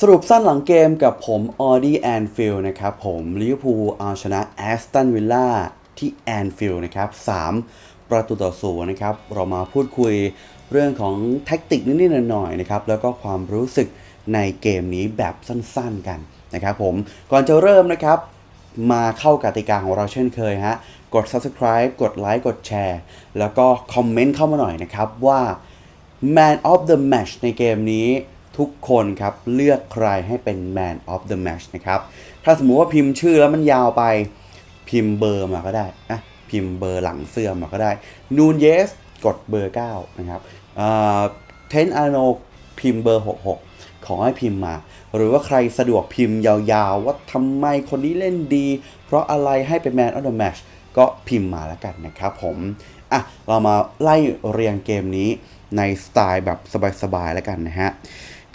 สรุปสั้นหลังเกมกับผมออดี้แอนฟิลนะครับผมลิเวอร์พูลเอาชนะแอสตันวิลล่าที่แอนฟิลนะครับ3ประตูต่อศูนย์นะครับ เรามาพูดคุยเรื่องของแท็กติกนิดๆหน่อยๆนะครับ แล้วก็ความรู้สึกในเกมนี้แบบสั้นๆกันนะครับผมก่อนจะเริ่มนะครับ มาเข้ากติกาของเราเช่นเคยฮะ กด subscribe กดไลค์กดแชร์แล้วก็คอมเมนต์เข้ามาหน่อยนะครับว่า Man of the Match ในเกมนี้ ทุกคนครับ เลือกใครให้เป็น Man of the Match นะครับ ถ้าสมมุติว่าพิมพ์ชื่อแล้วมันยาวไปพิมพ์เบอร์มาก็ได้นะพิมพ์เบอร์หลังเสื้อมาก็ได้นูนเยสกดเบอร์ 9 นะครับเทนอาโนพิมพ์เบอร์ 66 ขอให้พิมพ์มา หรือว่าใครสะดวกพิมพ์ยาวๆ ว่าทำไมคนนี้เล่นดี เพราะอะไรให้เป็น Man of the Match ก็พิมพ์มาแล้วกันนะครับผมอะเรามาไล่เรียงเกมนี้ในสไตล์แบบสบายๆแล้วกันนะฮะ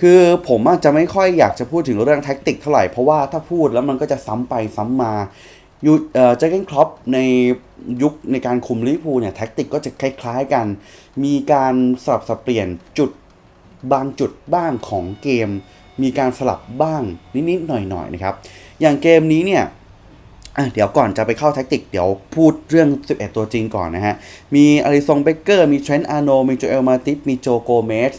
คือผมอาจจะไม่ค่อยอยากจะพูดถึงเรื่องแท็กติกเท่าไหร่เพราะว่าถ้าพูดแล้วมันก็จะซ้ำไปซ้ำมายูเอ่อเจอร์เกนครอปในยุคในการคุมลิพูเนี่ยแท็กติกก็จะคล้ายๆกัน มีการสลับสับเปลี่ยนจุดบางจุดบ้างของเกม มีการสลับบ้างนิดๆหน่อยๆนะครับ อย่างเกมนี้เนี่ยเดี๋ยวก่อนจะไปเข้าแท็กติก เดี๋ยวพูดเรื่อง 11 ตัวจริงก่อนนะฮะ มีอลิซงเบเกอร์ มีเทรนต์อาร์โน มีโจเอลมาติฟมีโจโกเมส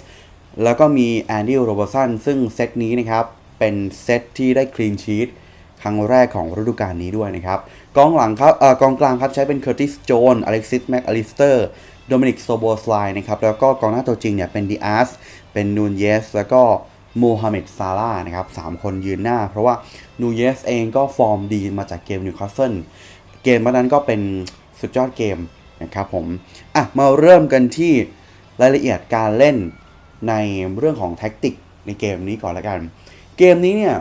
แล้วก็มีแอนดี้โรเบอร์สันซึ่งเซตนี้นะครับเป็นเซตที่ได้คลีนชีตครั้งแรกของฤดูกาลนี้ด้วยนะครับ กองหลังครับเอ่อกองกลางครับใช้เป็นเคอร์ติสโจนอเล็กซิสแม็กอลิสเตอร์โดมินิกโซโบสไลนะครับ แล้วก็กองหน้าตัวจริงเนี่ยเป็นดีอาร์สเป็นนูนเยส แล้วก็โมฮัมเหม็ดซาร่านะครับสามคนยืนหน้า เพราะว่านูเยสเองก็ฟอร์มดีมาจากเกมนิวคาสเซิลเกมนั้นก็เป็นสุดยอดเกมนะครับผม อะ มาเริ่มกันที่รายละเอียดการเล่น ในเรื่องของแท็กติกในเกมนี้ก่อนละกัน เกมนี้เนี่ย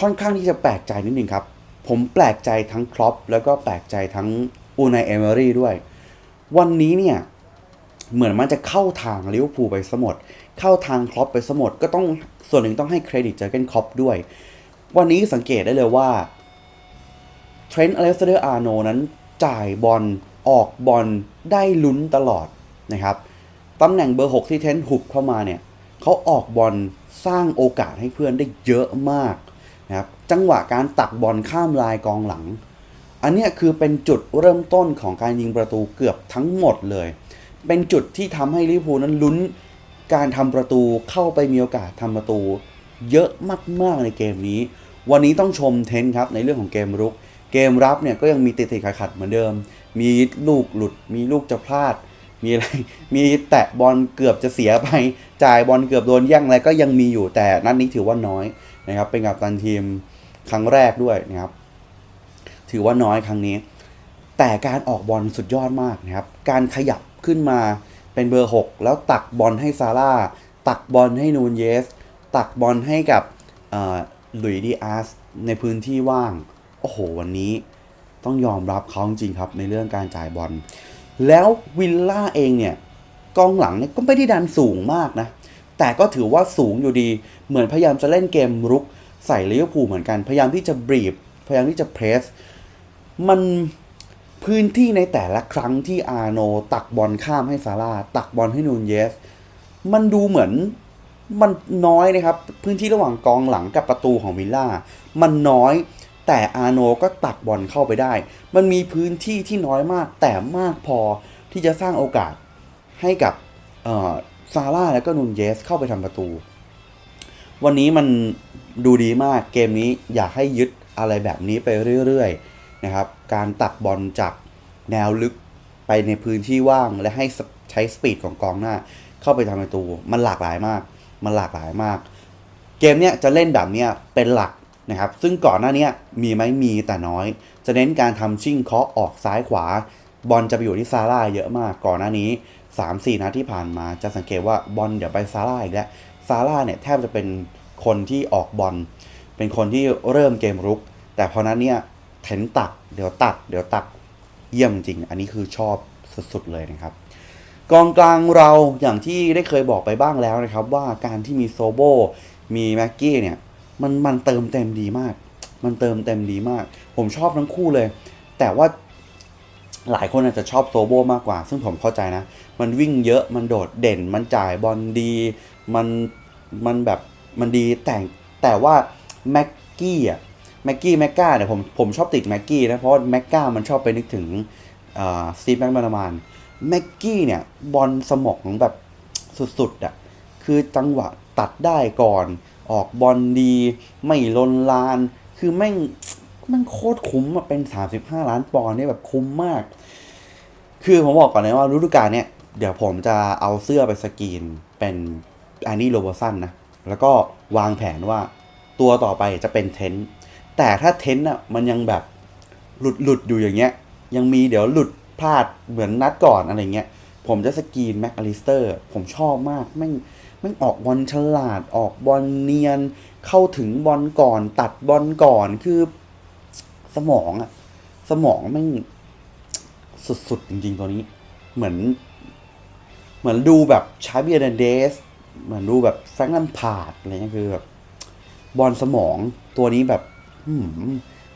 ค่อนข้างที่จะแปลกใจนิดนึงครับ ผมแปลกใจทั้งครอปแล้วก็แปลกใจทั้งอูนายเอเมอรี่ด้วย วันนี้เนี่ยเหมือนมันจะเข้าทางลิเวอร์พูลไปสมด เข้าทางครอปไปสมด ก็ต้องส่วนหนึ่งต้องให้เครดิตเจอเกนครอปด้วย วันนี้สังเกตได้เลยว่าเทรนต์อเล็กซานเดอร์อาร์โนนั้นจ่ายบอลออกบอลได้ลุ้นตลอดนะครับ ตำแหน่งเบอร์ 6 ที่เทนต์หุบเข้ามาเนี่ยเขาออกบอลสร้างโอกาสให้เพื่อนได้เยอะมากนะครับจังหวะการตักบอลข้ามลายกองหลัง อันเนี้ยคือเป็นจุดเริ่มต้นของการยิงประตูเกือบทั้งหมดเลย เป็นจุดที่ทำให้ลิเวอร์พูลนั้นลุ้นการทำประตูเข้าไปมีโอกาสทำประตู เยอะมากๆในเกมนี้ วันนี้ต้องชมเทนครับในเรื่องของเกมรุก เกมรับเนี่ยก็ยังมีติดๆขัดๆเหมือนเดิม มีลูกหลุดมีลูกจะพลาด มีอะไรมีแตะบอลเกือบจะเสียไป จ่ายบอลเกือบโดนแย่งอะไรก็ยังมีอยู่แต่นัดนนี้ถือว่าน้อยนะครับ เป็นกับตันทีมครั้งแรกด้วยนะครับ ถือว่าน้อยครั้งนี้ แต่การออกบอลสุดยอดมากนะครับ การขยับขึ้นมาเป็นเบอร์ 6 แล้วตักบอลให้ซาร่าตักบอลให้นูนเยส ตักบอลให้กับหลุยดีอาร์สในพื้นที่ว่าง โอ้โห วันนี้ต้องยอมรับเขาจริงครับในเรื่องการจ่ายบอล แล้ววิลล่าเองเนี่ยกองหลังเนี่ยก็ไม่ได้ดันสูงมากนะ แต่ก็ถือว่าสูงอยู่ดี เหมือนพยายามจะเล่นเกมรุกใส่ลิเวอร์พูลเหมือนกัน พยายามที่จะบรีฟพยายามที่จะเพรส มันพื้นที่ในแต่ละครั้งที่อาโนตักบอลข้ามให้ซาร่าตักบอลให้นูนเยส มันดูเหมือนมันน้อยนะครับ พื้นที่ระหว่างกองหลังกับประตูของวิลล่า มันน้อย แต่อาโนก็ตักบอลเข้าไปได้ มันมีพื้นที่ที่น้อยมากแต่มากพอที่จะสร้างโอกาสให้กับซาร่าและก็นูนเยสเข้าไปทำประตู วันนี้มันดูดีมากเกมนี้อยากให้ยึดอะไรแบบนี้ไปเรื่อยๆนะครับ การตักบอลจากแนวลึกไปในพื้นที่ว่างและให้ใช้สปีดของกองหน้า เข้าไปทำประตู มันหลากหลายมาก มันหลากหลายมาก เกมเนี้ยจะเล่นแบบเนี้ยเป็นหลัก นะครับซึ่งก่อนหน้านี้มีไหมมีแต่น้อย จะเน้นการทำชิ่งเคาะออกซ้ายขวา บอลจะไปอยู่ที่ซาร่าเยอะมากก่อนหน้านี้ 3-4นัดที่ผ่านมาจะสังเกตว่าบอลเดี๋ยวไปซาร่าอีกแล้วซาร่าเนี่ยแทบจะเป็นคนที่ออกบอลเป็นคนที่เริ่มเกมรุก แต่พอนั้นเนี่ยเทนตัก เดี๋ยวตัก เดี๋ยวตักเยี่ยมจริง อันนี้คือชอบสุดๆเลยนะครับ กองกลางเราอย่างที่ได้เคยบอกไปบ้างแล้วนะครับ ว่าการที่มีโซโบมีแม็กกี้เนี่ย มันมันเติมเต็มดีมาก มันเติมเต็มดีมาก ผมชอบทั้งคู่เลย แต่ว่าหลายคนอาจจะชอบโซโบมากกว่า ซึ่งผมเข้าใจนะ มันวิ่งเยอะ มันโดดเด่น มันจ่ายบอลดี มัน มันแบบ มันดี แต่แต่ว่าแม็กกี้อะ แม็กกี้แม็กกาเนี่ยผม ผมชอบติดแม็กกี้นะ เพราะแม็กกามันชอบไปนึกถึงสตีฟแม็กมานามานแม็กกี้เนี่ยบอลสมองแบบสุดๆอะ คือจังหวะ ตัดได้ก่อน ออกบอลดี ไม่ลนลาน คือแม่งแมันโคตรคุ้มอะเป็น 35 ล้านปอนด์เนี่ยแบบคุ้มมาก คือผมบอกก่อนเลยว่าฤดูกาลเนี่ยเดี๋ยวผมจะเอาเสื้อไปสกรีนเป็นแอนนี่โรเบอร์สันนะ แล้วก็วางแผนว่าตัวต่อไปจะเป็นเทนต์แต่ถ้าเทนต์อะมันยังแบบหลุดหลุดอยู่อย่างเงี้ย ยังมีเดี๋ยวหลุดพลาดเหมือนนัดก่อนอะไรเงี้ย ผมจะสกรีนแม็กอลิสเตอร์ ผมชอบมากแม่ง ม่งออกบอลฉลาดออกบอลเนียน เข้าถึงบอลก่อน ตัดบอลก่อนคือสมองอะสมองแม่งสุดๆ จริง ๆ ตัวนี้ เหมือน เหมือนดูแบบชาเบียร์เดส เหมือนดูแบบแฟรงค์ลัมพาดอะไรเงี้ยคือแบบบอลสมองตัวนี้แบบอืม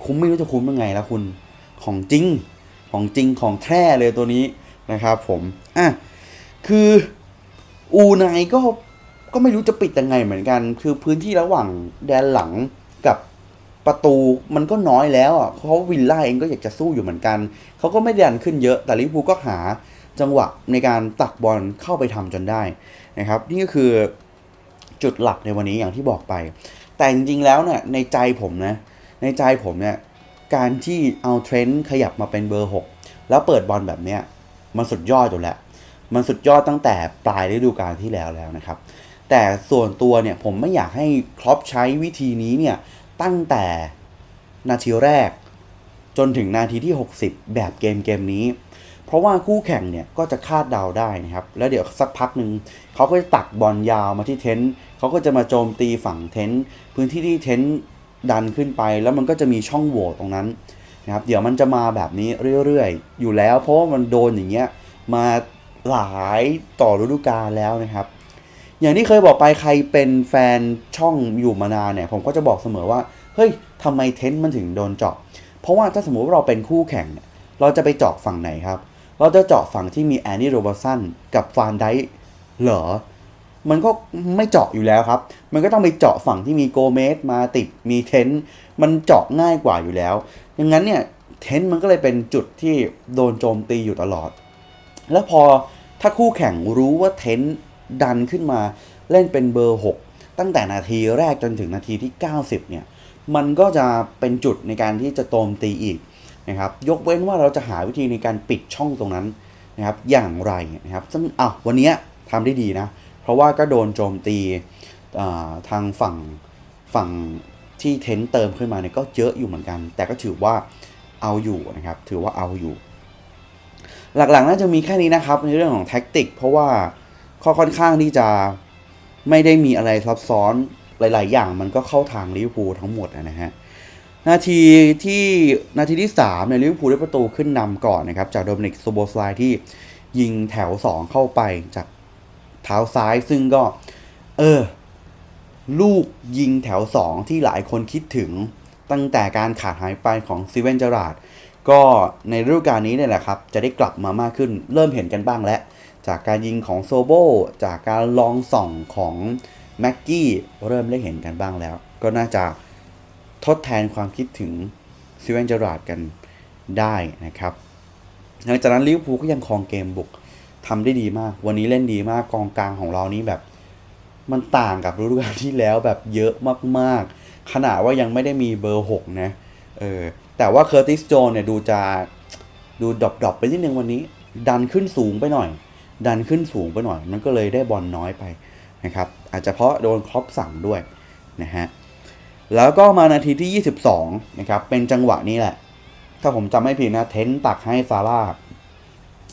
คุ้มไม่รู้จะคุ้มยังไงล้วคุณของจริงของจริงของแท้เลยตัวนี้นะครับผม อะ คืออูไนก็ ก็ไม่รู้จะปิดยังไงเหมือนกัน คือพื้นที่ระหว่างแดนหลังกับประตูมันก็น้อยแล้วอะเพราะวิลล่าเองก็อยากจะสู้อยู่เหมือนกันเขาก็ไม่ได้ดันขึ้นเยอะแต่ลิเวอร์พูลก็หาจังหวะในการตักบอลเข้าไปทำจนได้นะครับ นี่ก็คือจุดหลักในวันนี้อย่างที่บอกไป แต่จริงๆแล้วเนี่ยในใจผมนะในใจผมเนี่ยการที่เอาเทรนด์ขยับมาเป็นเบอร์ 6 แล้วเปิดบอลแบบเนี้ยมันสุดยอดอยู่แล้ว มันสุดยอดตั้งแต่ปลายฤดูกาลที่แล้วแล้วนะครับ แต่ส่วนตัวเนี่ยผมไม่อยากให้ครอปใช้วิธีนี้เนี่ยตั้งแต่นาทีแรก จนถึงนาทีที่ 60 แบบเกมเกมนี้ เพราะว่าคู่แข่งเนี่ยก็จะคาดเดาได้นะครับ แล้วเดี๋ยวสักพักหนึ่งเขาก็จะตักบอลยาวมาที่เทนต์เขาก็จะมาโจมตีฝั่งเทนต์พื้นที่ที่เทนต์ดันขึ้นไป แล้วมันก็จะมีช่องโหว่ตรงนั้นนะครับเดี๋ยวมันจะมาแบบนี้เรื่อยๆ อยู่แล้ว เพราะว่ามันโดนอย่างเงี้ยมาหลายต่อฤดูกาลแล้วนะครับ อย่างที่เคยบอกไปใครเป็นแฟนช่องอยู่มานานเนี่ย ผมก็จะบอกเสมอว่า เฮ้ยทำไมเทนต์มันถึงโดนเจาะ เพราะว่าถ้าสมมุติว่าเราเป็นคู่แข่งเนี่ยเราจะไปเจาะฝั่งไหนครับ เราจะเจาะฝั่งที่มีแอนนี่โรบสันกับฟานไดเหรอ มันก็ไม่เจาะอยู่แล้วครับ มันก็ต้องไปเจาะฝั่งที่มีโกเมสมาติดมีเทนต์มันเจาะง่ายกว่าอยู่แล้วดังนั้นเนี่ยเทนต์มันก็เลยเป็นจุดที่โดนโจมตีอยู่ตลอด แล้วพอถ้าคู่แข่งรู้ว่าเทนต์ ดันขึ้นมาเล่นเป็นเบอร์ 6 ตั้งแต่นาทีแรกจนถึงนาทีที่ 90 เนี่ย มันก็จะเป็นจุดในการที่จะโจมตีอีกนะครับ ยกเว้นว่าเราจะหาวิธีในการปิดช่องตรงนั้นนะครับ อย่างไรนะครับ ซึ่งอะวันนี้ทำได้ดีนะ เพราะว่าก็โดนโจมตีทางฝั่งฝั่งที่เทนต์เติมขึ้นมาเนี่ยก็เยอะอยู่เหมือนกัน แต่ก็ถือว่าเอาอยู่นะครับ ถือว่าเอาอยู่ หลักๆน่าจะมีแค่นี้นะครับในเรื่องของแท็กติก เพราะว่า ข้อค่อนข้างที่จะไม่ได้มีอะไรซับซ้อนหลาย ๆ อย่างมันก็เข้าทางลิเวอร์พูลทั้งหมดนะฮะนาทีที่นาทีที่3เนี่ยลิเวอร์พูลได้ประตูขึ้นนำก่อนนะครับ จากโดมินิกโซโบสไลที่ยิงแถว 2 เข้าไปจากเท้าซ้ายซึ่งก็ เออ ลูกยิงแถว 2 ที่หลายคนคิดถึงตั้งแต่การขาดหายไปของซีเวนเจอราร์ดก็ในฤดูกาลนี้เนี่ยแหละครับ จะได้กลับมามากขึ้นเริ่มเห็นกันบ้างแล้ว จากการยิงของโซโบจากการลองส่องของแม็กกี้เริ่มได้เห็นกันบ้างแล้ว ก็น่าจะทดแทนความคิดถึงซีเวนเจอราดกันได้นะครับ หลังจากนั้นลิเวอร์พูลก็ยังครองเกมบุกทำได้ดีมาก วันนี้เล่นดีมากกองกลางของเรานี้แบบมันต่างกับฤดูกาลที่แล้วแบบเยอะมากๆ ขนาดว่ายังไม่ได้มีเบอร์ 6 นะ เออ แต่ว่าเคอร์ติสโจนเนี่ยดูจะดูดรอปๆไปนิดนึงวันนี้ ดันขึ้นสูงไปหน่อย ดันขึ้นสูงไปหน่อย มันก็เลยได้บอลน้อยไปนะครับ อาจจะเพราะโดนครอปสั่งด้วยนะฮะ แล้วก็มานาทีที่ 22 นะครับ เป็นจังหวะนี้แหละ ถ้าผมจำไม่ผิดนะ เทนตักให้ซาร่า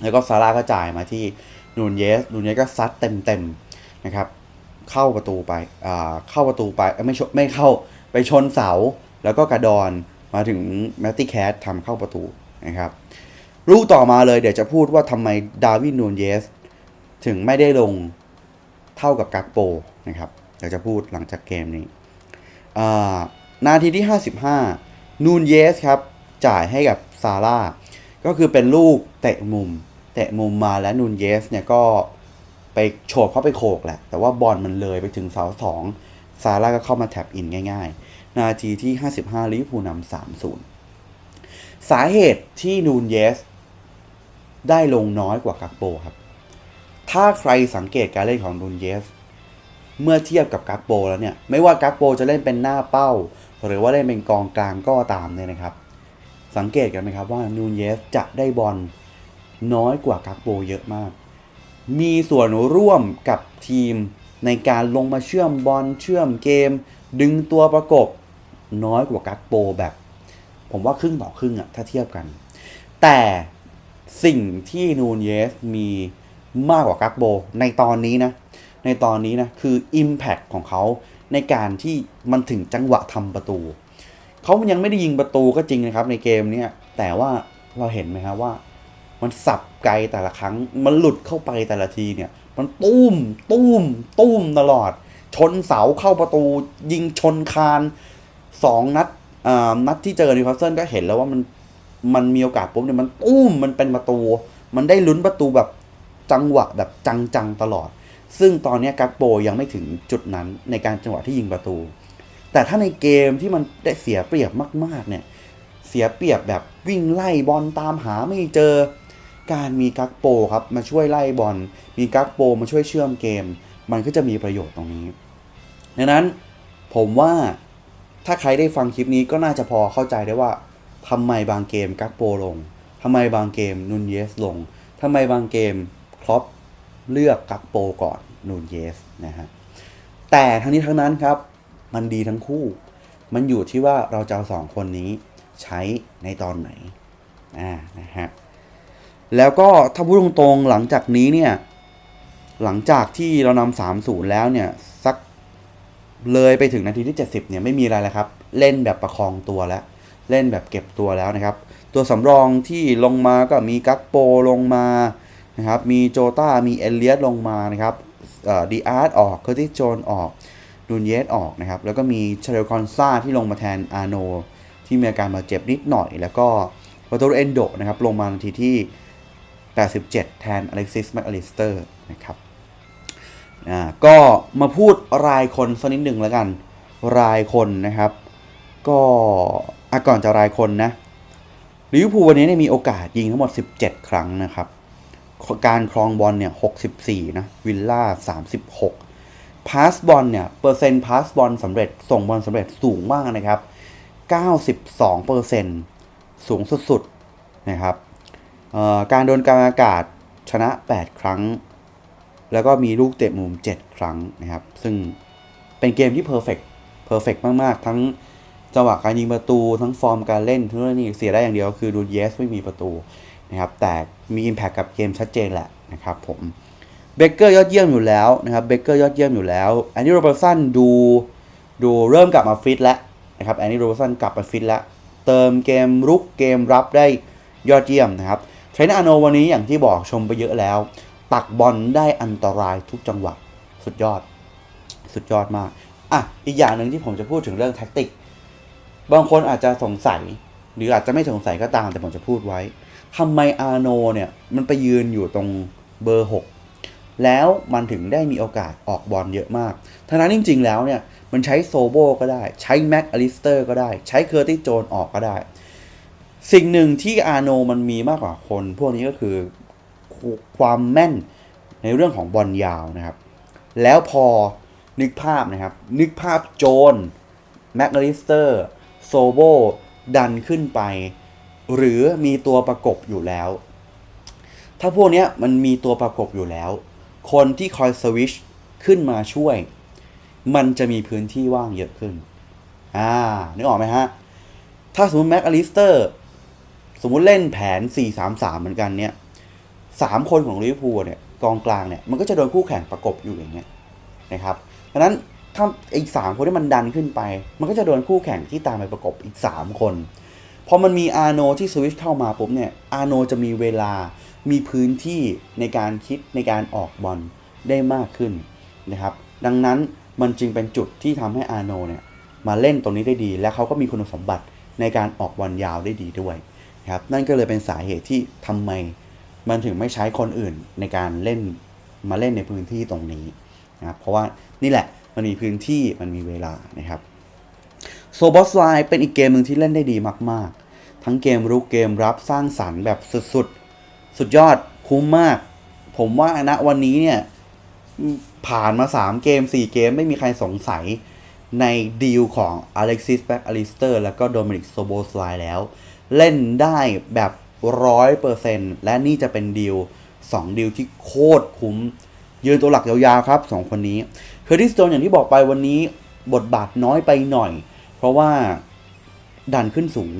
แล้วก็ซาร่าก็จ่ายมาที่นูนเยส นูนเยสก็ซัดเต็มๆนะครับ เข้าประตูไป อ่า เข้าประตูไป ไม่ชไม่เข้า ไปชนเสา แล้วก็กระดอน มาถึงแมตติแคสทำเข้าประตูนะครับ ลูกต่อมาเลยเดี๋ยวจะพูดว่าทำไมดาวินนูนเยส ถึงไม่ได้ลงเท่ากับกักโปนะครับเดี๋ยวจะพูดหลังจากเกมนี้นาทีที่ 55 นูนเยสครับ จ่ายให้กับซาร่าก็คือเป็นลูกเตะมุม เตะมุมมาแล้วนูนเยสเนี่ยก็ไปโฉบเข้าไปโขกแหละ แต่ว่าบอลมันเลยไปถึงเสาสองซซาร่าก็เข้ามาแท็บอินง่ายๆ นาทีที่ 55ลิเวอร์พูลนำ3-0 สาเหตุที่นูนเยส ได้ลงน้อยกว่ากักโปครับ ถ้าใครสังเกตการเล่นของนูนเยส เมื่อเทียบกับกักโปแล้วเนี่ย ไม่ว่ากักโปจะเล่นเป็นหน้าเป้า หรือว่าเล่นเป็นกองกลางก็ตามเนี่ยนะครับ สังเกตกันไหมครับว่านูนเยสจะได้บอลน้อยกว่ากักโปเยอะมาก มีส่วนร่วมกับทีมในการลงมาเชื่อมบอลเชื่อมเกม ดึงตัวประกบน้อยกว่ากักโปแบบ ผมว่าครึ่งต่อครึ่งอะถ้าเทียบกัน แต่ สิ่งที่นูนเยสมีมากกว่ากักโบ ในตอนนี้นะ ในตอนนี้นะ คือ Impact ของเขาในการที่มันถึงจังหวะทำประตู เขายังไม่ได้ยิงประตูก็จริงนะครับ ในเกมนี้แต่ว่าเราเห็นไหมครับว่า มันสับไกลแต่ละครั้ง มันหลุดเข้าไปแต่ละทีเนี่ย มันตุ้มตุ้มตุ้มตลอด ชนเสาเข้าประตู ยิงชนคานสองนัดนัดที่เจอนิวคาสเซิลก็เห็นแล้วว่ามัน มันมีโอกาสปุ๊บเนี่ยมันตุ้มมันเป็นประตู มันได้ลุ้นประตูแบบจังหวะแบบจังๆตลอด ซึ่งตอนนี้กักโปยังไม่ถึงจุดนั้นในการจังหวะที่ยิงประตู แต่ถ้าในเกมที่มันได้เสียเปรียบมาก ๆ เนี่ย เสียเปรียบแบบวิ่งไล่บอลตามหาไม่เจอ การมีกักโปครับมาช่วยไล่บอล มีกักโปมาช่วยเชื่อมเกม มันก็จะมีประโยชน์ตรงนี้ ดังนั้นผมว่าถ้าใครได้ฟังคลิปนี้ก็น่าจะพอเข้าใจได้ว่า ทำไมบางเกมกักโปลงทำไมบางเกมนูนเยสลงทำไมบางเกมครอปเลือกกักโปก่อนนูนเยสนะฮะแต่ทั้งนี้ทั้งนั้นครับมันดีทั้งคู่ มันอยู่ที่ว่าเราจะเอาสองคนนี้ใช้ในตอนไหนอ่านะฮะแล้วก็ถ้าพูดตรงๆหลังจากนี้เนี่ยหลังจากที่เรานำสามศูนย์แล้วเนี่ยสักเลยไปถึงนาทีที่ 70เนี่ยไม่มีอะไรแล้วครับ เล่นแบบประคองตัวแล้ว เล่นแบบเก็บตัวแล้วนะครับ ตัวสำรองที่ลงมาก็มีกักโปลงมานะครับ มีโจตามีเอเลียสลงมานะครับดีอาร์ตออกเคอร์ติสโจนออกดูนเยสออกนะครับ แล้วก็มีเชลคอนซาที่ลงมาแทนอาโน ที่มีอาการบาดเจ็บนิดหน่อย แล้วก็วาโตเอนโดนะครับ ลงมานาทีที่ 87 แทนอเล็กซิสแมคอลิสเตอร์นะครับอ่าก็มาพูดรายคนสักนิดหนึ่งแล้วกัน รายคนนะครับ ก็ อะก่อนจะรายคนนะลิเวอร์พูลวันนี้เนี่ยมีโอกาสยิงทั้งหมด 17 ครั้งนะครับ การครองบอลเนี่ย 64 นะ วิลล่า 36 พาสบอลเนี่ย เปอร์เซ็นต์พาสบอลสำเร็จ ส่งบอลสำเร็จสูงมากนะครับ 92เปอร์เซ็นต์สูงสุดๆนะครับการโดนกลางอากาศชนะ 8 ครั้ง แล้วก็มีลูกเตะมุม 7 ครั้งนะครับ ซึ่งเป็นเกมที่เพอร์เฟกเพอร์เฟกมาก ๆ ทั้ง จังหวะการยิงประตูทั้งฟอร์มการเล่นทั้งนี้เสียได้อย่างเดียวคือดูเยสไม่มีประตูนะครับแต่มี Impact กับเกมชัดเจนแหละนะครับผมเบเกอร์ยอดเยี่ยมอยู่แล้วนะครับเบเกอร์ยอดเยี่ยมอยู่แล้วแอนนี่โรเบอร์สันดูดูเริ่มกลับมาฟิตแล้วนะครับแอนนี่โรเบอร์สันกลับมาฟิตแล้วเติมเกมรุกเกมรับได้ยอดเยี่ยมนะครับเทรนอาโนวันนี้อย่างที่บอกชมไปเยอะแล้ว ตักบอลได้อันตรายทุกจังหวะสุดยอด สุดยอดมากอะอีกอย่างหนึ่งที่ผมจะพูดถึงเรื่องแท็กติก บางคนอาจจะสงสัย หรืออาจจะไม่สงสัยก็ตามแต่ผมจะพูดไว้ทำไมอาโนเนี่ยมันไปยืนอยู่ตรงเบอร์ 6 แล้วมันถึงได้มีโอกาสออกบอลเยอะมากทั้งนั้นจริง ๆ แล้วเนี่ยมันใช้โซโบก็ได้ ใช้แม็กอลิสเตอร์ก็ได้ ใช้เคอร์ติโจนออกก็ได้ สิ่งหนึ่งที่อาโนมันมีมากกว่าคน พวกนี้ก็คือความแม่นในเรื่องของบอลยาวนะครับ แล้วพอนึกภาพนะครับ นึกภาพโจนแม็กอลิสเตอร์ โซโบดันขึ้นไป หรือมีตัวประกบอยู่แล้ว ถ้าพวกนี้มันมีตัวประกบอยู่แล้ว คนที่คอยสวิชขึ้นมาช่วย มันจะมีพื้นที่ว่างเยอะขึ้น อ่า นึกออกไหมฮะ ถ้าสมมติแม็กอลิสเตอร์ สมมุติเล่นแผน 4-3-3 เหมือนกันเนี่ยสามคนของลิเวอร์พูลเนี่ยกองกลางเนี่ยมันก็จะโดนคู่แข่งประกบอยู่อย่างเงี้ยนะครับดังนั้น ถ้าอีกสามคนที่มันดันขึ้นไป มันก็จะโดนคู่แข่งที่ตามไปประกบอีก 3 คนพอมันมีอาโนที่สวิชเข้ามาปุ๊บเนี่ยอาโนจะมีเวลามีพื้นที่ในการคิดในการออกบอลได้มากขึ้นนะครับ ดังนั้นมันจึงเป็นจุดที่ทำให้อาโนเนี่ยมาเล่นตรงนี้ได้ดี และเขาก็มีคุณสมบัติในการออกบอลยาวได้ดีด้วยนะครับนั่นก็เลยเป็นสาเหตุที่ทำไมมันถึงไม่ใช้คนอื่นในการเล่นมาเล่นในพื้นที่ตรงนี้นะครับเพราะว่านี่แหละ มันมีพื้นที่มันมีเวลานะครับโซบอสไลน์เป็นอีกเกมหนึ่งที่เล่นได้ดีมาก ๆ ทั้งเกมรุกเกมรับสร้างสรรค์แบบสุดๆ สุดยอดคุ้มมาก ผมว่าณวันนี้เนี่ยผ่านมา 3 เกม 4 เกมไม่มีใครสงสัยในดีลของ Alexis b a c k a l i s t e r แล้วก็ Dominic s o b o s l a i แล้ว เล่นได้แบบร้อยเปอร์เซ็นต์และนี่จะเป็นดีล2ดีลที่โคตรคุ้ม ยืนตัวหลักยาวๆครับ2คนนี้เคอร์ติสโตนอย่างที่บอกไปวันนี้บทบาทน้อยไปหน่อย เพราะว่าดันขึ้นสูง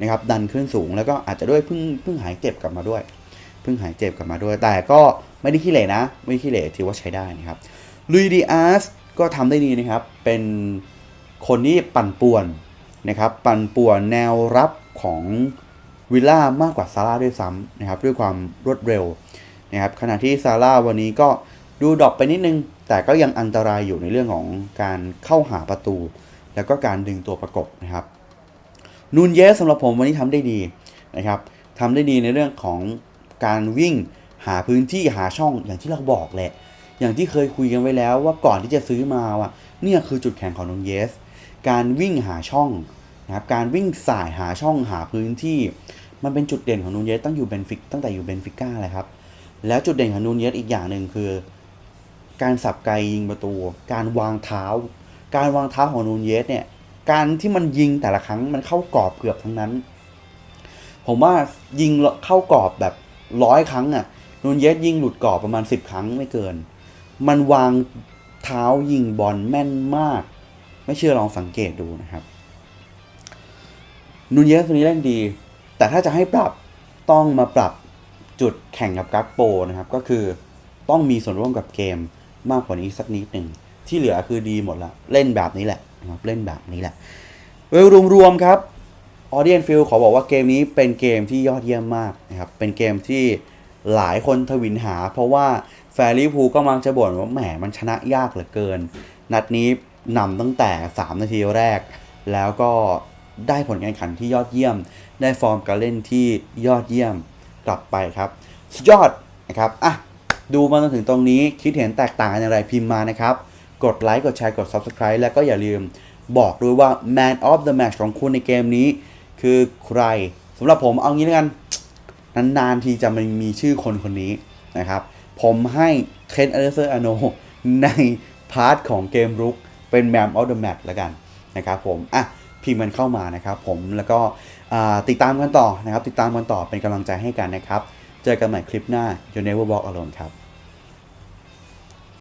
นะครับดันขึ้นสูงแล้วก็อาจจะด้วยเพิ่งเพิ่งหายเจ็บกลับมาด้วยเพิ่งหายเจ็บกลับมาด้วย แต่ก็ไม่ได้ขี้เหร่นะ ไม่ได้ขี้เหร่ถือว่าใช้ได้นะครับลุยดีอาร์สก็ทำได้ดีนะครับ เป็นคนที่ปั่นป่วนนะครับ ปั่นป่วนแนวรับของวิลล่ามากกว่าซาร่าด้วยซ้ำนะครับ ด้วยความรวดเร็วนะครับขณะที่ซาร่าวันนี้ก็ ดูดรอปไปนิดนึง แต่ก็ยังอันตรายอยู่ในเรื่องของการเข้าหาประตู แล้วก็การดึงตัวประกบนะครับนูนเยสสำหรับผมวันนี้ทำได้ดีนะครับทำได้ดีในเรื่องของการวิ่งหาพื้นที่หาช่องอย่างที่เราบอกแหละ อย่างที่เคยคุยกันไว้แล้วว่าก่อนที่จะซื้อมาว่ะเนี่ยคือจุดแข็งของนูนเยส การวิ่งหาช่องนะครับการวิ่งสายหาช่องหาพื้นที่ มันเป็นจุดเด่นของนูนเยสตั้งอยู่เบนฟิกตั้งแต่อยู่เบนฟิก้าเลยครับแล้วจุดเด่นของนูนเยสอีกอย่างหนึ่งคือ การสับไกยิงประตู การวางเท้า การวางเท้าของนูนเยสเนี่ย การที่มันยิงแต่ละครั้งมันเข้ากรอบเกือบทั้งนั้น ผมว่ายิงเข้ากรอบแบบร้อยครั้งอะ่ะนูนเยสยิงหลุดกรอบประมาณสิบครั้งไม่เกิน มันวางเท้ายิงบอลแม่นมาก ไม่เชื่อลองสังเกตดูนะครับนูนเยสตัวนี้เล่นดี แต่ถ้าจะให้ปรับต้องมาปรับจุดแข่งกับกักโปนะครับ ก็คือต้องมีส่วนร่วมกับเกม มากกว่านี้สักนิดหนึ่งที่เหลือคือดีหมดละเล่นแบบนี้แหละนะครับเล่นแบบนี้แหละโดยรวมๆครับ Audience Field ขอบอกว่าเกมนี้เป็นเกมที่ยอดเยี่ยมมากนะครับเป็นเกมที่หลายคนทวินหา เพราะว่าแฟรี่พูก็มักจะบ่นว่าแหมมันชนะยากเหลือเกิน นัดนี้นำตั้งแต่ 3 นาทีแรก แล้วก็ได้ผลการแข่งขันที่ยอดเยี่ยม ได้ฟอร์มการเล่นที่ยอดเยี่ยมกลับไปครับ สุดยอดนะครับอะ ดูมาจนถึงตรงนี้คิดเห็นแตกต่างกันอย่างไรพิมพ์มานะครับ กดไลค์กดแชร์กด Subscribe แล้วก็อย่าลืมบอกด้วยว่า Man of the Match ของคุณในเกมนี้ คือใครสำหรับผมเอางี้แล้วกัน นานๆทีจะมันมีชื่อคนคนนี้นะครับ ผมให้เคนอเลเซอร์อโนในพาร์ทของเกมรุกเป็น Man of the Match แล้วกันนะครับผม อะพิมพ์มันเข้ามานะครับผมแล้วก็ติดตามกันต่อนะครับ ติดตามกันต่อเป็นกำลังใจให้กันนะครับ เจอกันใหม่คลิปหน้า You Never Walk Alone ครับ